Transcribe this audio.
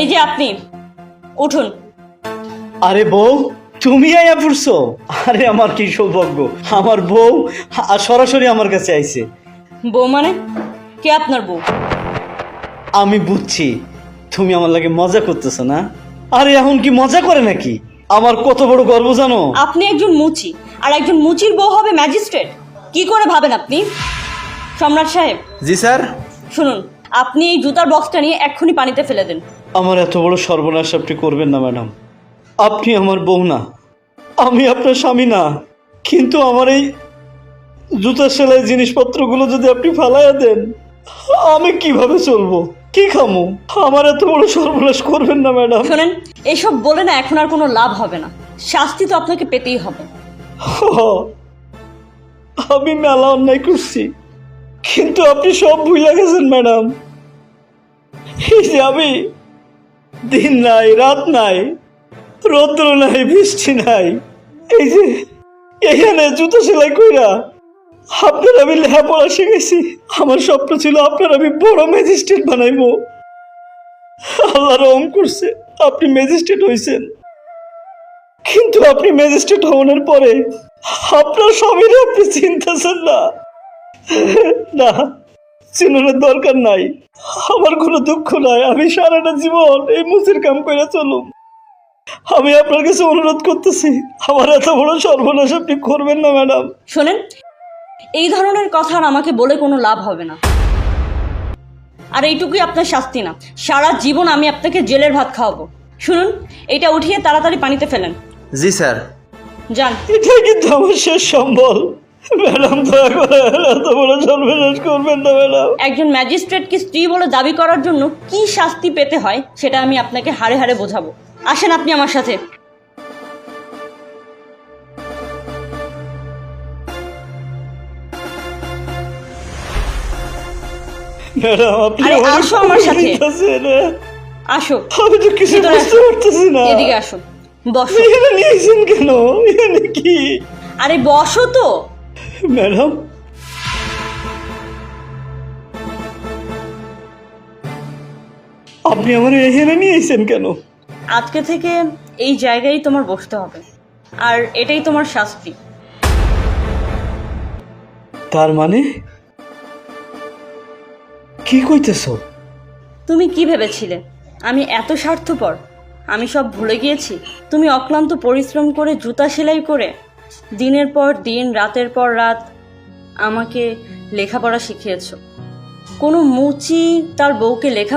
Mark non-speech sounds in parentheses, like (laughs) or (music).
এই যে আপনি উঠুন। আরে বউ তুমি আয়া পড়ছো? আরে আমার কি সৌভাগ্য। আমার বউ আর সরাসরি আমার কাছে আইছে। বউ মানে? কে আপনার বউ? আমি বুঝছি তুমি আমার লাগে মজা করতেছো না? আরে এখন কি মজা করে নাকি? আমার কত বড় গর্ব জানো? আপনি একজন মুচি আর একজন মুচির বউ হবে ম্যাজিস্ট্রেট। কি করে ভাবেন আপনি? সম্রাট সাহেব। জি স্যার। শুনুন আপনি এই জুতার বক্সটা নিয়ে এক্ষুনি পানিতে ফেলে দেন। আমার এত বড় সর্বনাশ আপনি করবেন না ম্যাডাম। আপনি আমার বউ না আমি আপনার স্বামী না কিন্তু আমার এই জুতার সেলাই জিনিসপত্রগুলো যদি আপনি ফালাইয়া দেন আমি কীভাবে চলবো? কি খামো? আমার এত বড় সর্বনাশ করবেন না ম্যাডাম। শোনেন এসব বলে না এখন আর কোনো লাভ হবে না। শাস্তি তো আপনাকে পেতেই হবে। আমি মেলা অন্যায় করছি। কিন্তু আপনি সব ভুলে গেছেন, ম্যাডাম। এই যে আমি দিন নাই, রাত নাই, রৌদ্র নাই, বৃষ্টি নাই, এই যে এখানে জুতো সেলাই কইরা আপনার আমি লেখাপড়া শিখেছি, আমার স্বপ্ন ছিল আপনার আমি বড় ম্যাজিস্ট্রেট বানাইবো। আল্লাহ রং করছে, আপনি ম্যাজিস্ট্রেট হয়েছেন কিন্তু আপনি ম্যাজিস্ট্রেট হওয়ার পরে আপনার স্বামীর আপনি চিনতেছেন না। (laughs) না চিনানোর দরকার নাই। আমার কোনো দুঃখ নাই আমি সারাটা জীবন এই মুসির কাম করে চলুম। আমি আপনার কাছে অনুরোধ করতেছি আমার এত বড় সর্বনাশ আপনি করবেন না ম্যাডাম। শোনেন এই ধরনের কথা আর আমাকে বলে কোনো লাভ হবে না। আর এইটুকুই আপনার শাস্তি না। সারা জীবন আমি আপনাকে জেলের ভাত খাওয়াবো। শুনুন এটা উঠিয়ে তাড়াতাড়ি পানিতে ফেলেন। জি স্যার। যান। এটা কিন্তু আমার শেষ সম্বল। ম্যাডাম দয়া করে এত বড় সর্বনাশ করবেন না ম্যাডাম। একজন ম্যাজিস্ট্রেটকে স্ত্রী বলে দাবি করার জন্য কি শাস্তি পেতে হয় সেটা আমি আপনাকে হাড়ে হাড়ে বোঝাবো। আসেন আপনি আমার সাথে। ম্যাডাম আপনি আসো আমার সাথে। হ্যাঁ? আসো। আমি তো কিছু বুঝতে পারতেছি না। এদিকে আসো। বসো। এখানে নিয়েছেন কেন? এখানে কি? আরে বসো তো। ম্যাডাম আপনি আমার এখানে নিয়েছেন কেন? আজকে থেকে এই জায়গায় তোমার বসতে হবে। আর এটাই তোমার শাস্তি। তার মানে? কি কইতেছো? তুমি কি ভেবেছিলে? আমি এত স্বার্থপর? আমি সব ভুলে গিয়েছি? তুমি অক্লান্ত পরিশ্রম করে জুতা সেলাই করে দিনের পর দিন রাতের পর রাত আমাকে লেখাপড়া শিখিয়েছ। কোনো মুচি তার বউকে লেখা